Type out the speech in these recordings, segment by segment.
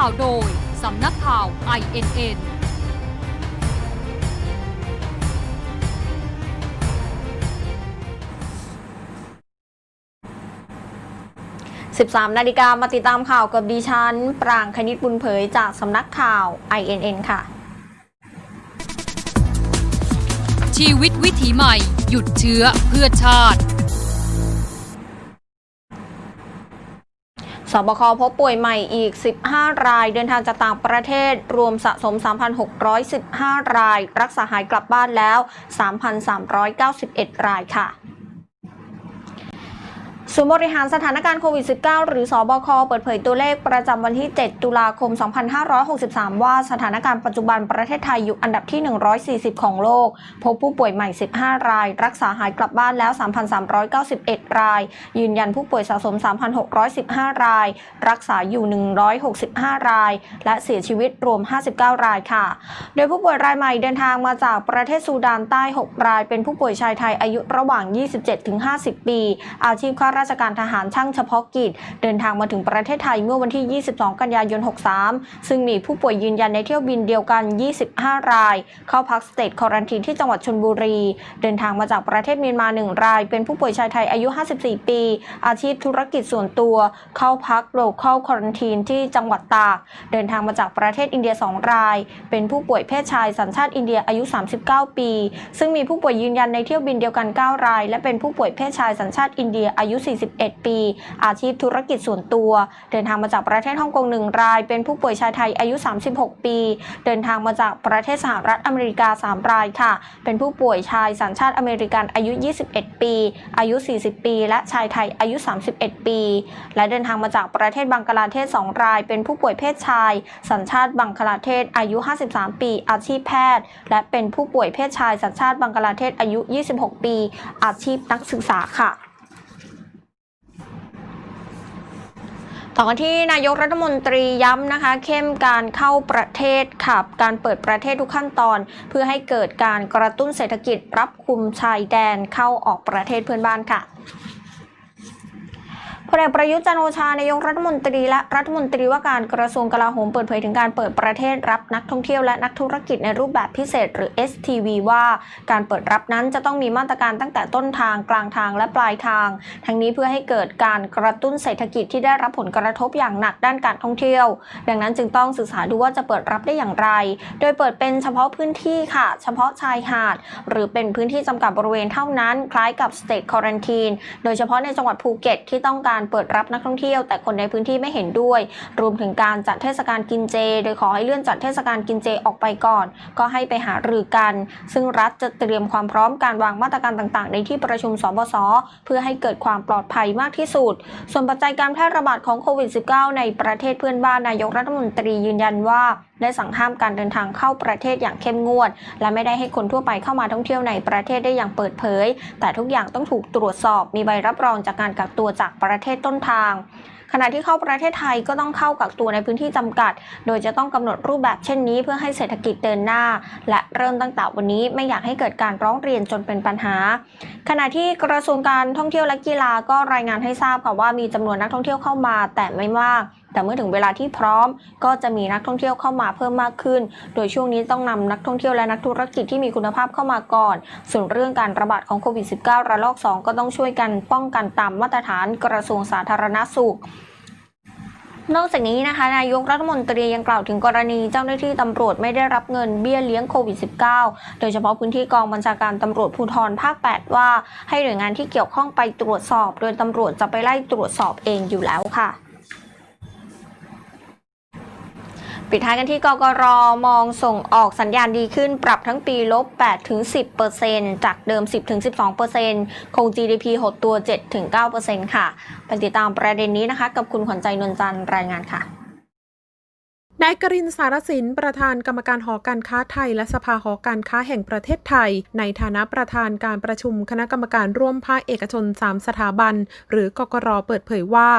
ข่าวโดย สำนักข่าว INN 13 นาฬิกามาติดตามข่าวกับดิฉัน ปรางคณิตบุญเผยจากสำนักข่าว INN ค่ะ ชีวิตวิถีใหม่ หยุดเชื้อเพื่อชาติ สบคพบป่วยใหม่อีก 15 ราย เดินทางจากต่างประเทศ รวมสะสม 3,615 ราย รักษาหายกลับบ้านแล้ว 3,391 รายค่ะ ศูนย์บริหารสถานการณ์โควิด -19 หรือสอบค เปิดเผยตัวเลขประจำวันที่ 7 ตุลาคม 2563 ว่าสถานการณ์ปัจจุบันประเทศไทยอยู่อันดับที่ 140 ของโลก พบผู้ป่วยใหม่ 15 ราย รักษาหายกลับบ้านแล้ว 3,391 ราย ยืนยันผู้ป่วยสะสม 3,615 ราย รักษาอยู่ 165 ราย และเสียชีวิตรวม 59 รายค่ะ โดยผู้ป่วยรายใหม่เดินทางมาจากประเทศซูดานใต้ 6 ราย เป็นผู้ป่วยชายไทยอายุระหว่าง 27-50 ปี อาชีพข้าราราชการทหารช่างเฉพาะกิจ เดินทางมาถึงประเทศไทยเมื่อวันที่ 22 กันยายน 63 ซึ่งมีผู้ป่วยยืนยันในเที่ยวบินเดียวกัน 25 ราย เข้าพักสเตทคอรันทีนที่จังหวัดชลบุรี เดินทางมาจากประเทศเมียนมา 1 ราย เป็นผู้ป่วยชายไทยอายุ 54 ปี อาชีพธุรกิจส่วนตัว เข้าพักโลเคอลคอรันทีนที่จังหวัดตาก เดินทางมาจากประเทศอินเดีย 2 ราย เป็นผู้ป่วยเพศชายสัญชาติอินเดียอายุ 39 ปี ซึ่งมีผู้ป่วยยืนยันในเที่ยวบินเดียวกัน 9 ราย และเป็นผู้ป่วยเพศชายสัญชาติอินเดียอายุ41 ปี อาชีพธุรกิจส่วนตัว เดินทางมาจากประเทศฮ่องกง1ราย เป็นผู้ป่วยชายไทยอายุ 36 ปี เดินทางมาจากประเทศสหรัฐอเมริกา 3 รายค่ะ เป็นผู้ป่วยชายสัญชาติอเมริกันอายุ 21 ปี อายุ 40 ปี และชายไทยอายุ 31 ปี และเดินทางมาจากประเทศบังกลาเทศ 2 ราย เป็นผู้ป่วยเพศชาย สัญชาติบังกลาเทศอายุ 53 ปี อาชีพแพทย์ และเป็นผู้ป่วยเพศชายสัญชาติบังกลาเทศอายุ 26 ปี อาชีพนักศึกษาค่ะ ต่อกันที่นายกรัฐมนตรีย้ำนะคะ เข้มการเข้าประเทศค่ะการเปิดประเทศทุกขั้นตอน เพื่อให้เกิดการกระตุ้นเศรษฐกิจรับคุมชายแดนเข้าออกประเทศเพื่อนบ้านค่ะ พลเอกประยุทธ์จันโอชานายกรัฐมนตรีและรัฐมนตรีว่าการกระทรวงกลาโหมเปิดเผยถึงการเปิดประเทศรับนักท่องเที่ยวและนักธุรกิจในรูปแบบพิเศษหรือ STV ว่าการเปิดรับนั้นจะต้องมีมาตรการตั้งแต่ต้นทางกลางทางและปลายทาง ทั้งนี้เพื่อให้เกิดการกระตุ้นเศรษฐกิจที่ได้รับผลกระทบอย่างหนักด้านการท่องเที่ยว ดังนั้นจึงต้องศึกษาดูว่าจะเปิดรับได้อย่างไร โดยเปิดเป็นเฉพาะพื้นที่ค่ะ เฉพาะชายหาด หรือเป็นพื้นที่จำกัดบริเวณเท่านั้น คล้ายกับ state quarantine โดยเฉพาะในจังหวัดภูเก็ตที่ต้องการการเปิดรับนักท่องเที่ยว แต่คนในพื้นที่ไม่เห็นด้วย รวมถึงการจัดเทศกาลกินเจ โดยขอให้เลื่อนจัดเทศกาลกินเจออกไปก่อน ก็ให้ไปหารือกัน ซึ่งรัฐจะเตรียมความพร้อมการวางมาตรการต่างๆ ในที่ประชุมสบสเพื่อให้เกิดความปลอดภัยมากที่สุด ส่วนปัจจัยการแพร่ระบาดของโควิด -19 ในประเทศเพื่อนบ้านนายกรัฐมนตรียืนยันว่า ได้สั่งห้ามการเดินทางเข้าประเทศอย่างเข้มงวด และไม่ได้ให้คนทั่วไปเข้ามาท่องเที่ยวในประเทศได้อย่างเปิดเผย แต่ทุกอย่างต้องถูกตรวจสอบ มีใบรับรองจากการกักตัวจากประเทศต้นทางขณะที่เข้าประเทศไทยก็ต้องเข้ากักตัวในพื้นที่จำกัด โดยจะต้องกำหนดรูปแบบเช่นนี้เพื่อให้เศรษฐกิจเดินหน้า และเริ่มตั้งแต่วันนี้ไม่อยากให้เกิดการร้องเรียนจนเป็นปัญหา ขณะที่กระทรวงการท่องเที่ยวและกีฬาก็รายงานให้ทราบค่ะว่ามีจำนวนนักท่องเที่ยวเข้ามาแต่ไม่มาก แต่เมื่อถึงเวลาที่พร้อมก็จะมีนักท่องเที่ยวเข้ามาเพิ่มมากขึ้น โดยช่วงนี้ต้องนำนักท่องเที่ยวและนักธุรกิจที่มีคุณภาพเข้ามาก่อน ส่วนเรื่องการระบาดของโควิด -19 ระลอก 2 ก็ต้องช่วยกันป้องกันตามมาตรฐานกระทรวงสาธารณสุขนอกจากนี้นะคะนายกรัฐมนตรียังกล่าวถึงกรณีเจ้าหน้าที่ตำรวจไม่ได้รับเงินเบี้ยเลี้ยงโควิด -19 โดยเฉพาะพื้นที่กองบัญชาการตำรวจภูธรภาค 8 ว่า ให้หน่วยงานที่เกี่ยวข้องไปตรวจสอบ โดยตำรวจจะไปไล่ตรวจสอบเองอยู่แล้วค่ะ ปิดท้ายกันที่กกรมองส่งออกสัญญาณดีขึ้นปรับทั้งปีลบ8ถึง10จากเดิม 10ถึง12คง GDP หดตัว7ถึง9ค่ะ ไปติดตามประเด็นนี้นะคะ กับคุณขวัญใจนวลจันทร์รายงานค่ะนายกรินสารสิน ประธานกรรมการหอการค้าไทย และสภาหอการค้าแห่งประเทศไทย ในฐานะประธานการประชุมคณะกรรมการร่วมภาคเอกชน 3 สถาบัน หรือกกรเปิดเผยว่า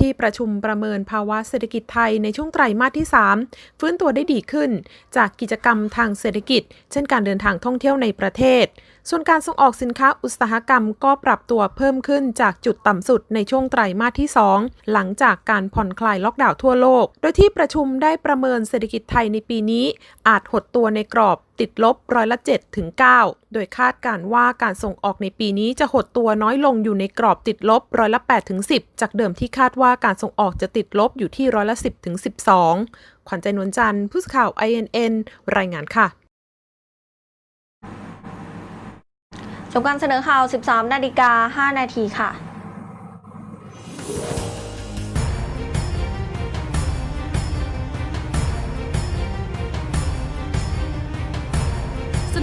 ที่ประชุมประเมินภาวะเศรษฐกิจไทยในช่วงไตรมาสที่ 3 ฟื้นตัวได้ดีขึ้น จากกิจกรรมทางเศรษฐกิจ เช่นการเดินทางท่องเที่ยวในประเทศ ส่วนการส่งออกสินค้าอุตสาหกรรมก็ปรับตัวเพิ่มขึ้นจากจุดต่ำสุดในช่วงไตรมาสที่ 2 หลังจากการผ่อนคลายล็อกดาวน์ทั่วโลก โดยที่ประชุมได้ประเมินเศรษฐกิจไทยในปีนี้ อาจหดตัวในกรอบ ติดลบร้อยละ7ถึง9โดยคาดการว่าการส่งออกในปีนี้จะหดตัวน้อยลงอยู่ในกรอบติดลบร้อยละ8ถึง10 จากเดิมที่คาดว่าการส่งออกจะติดลบอยู่ที่ร้อยละ10ถึง12 ขวัญใจนวลจันทร์ผู้สื่อข่าว INN รายงานค่ะจบการเสนอข่าว 13 นาฬิกา 5 นาทีค่ะ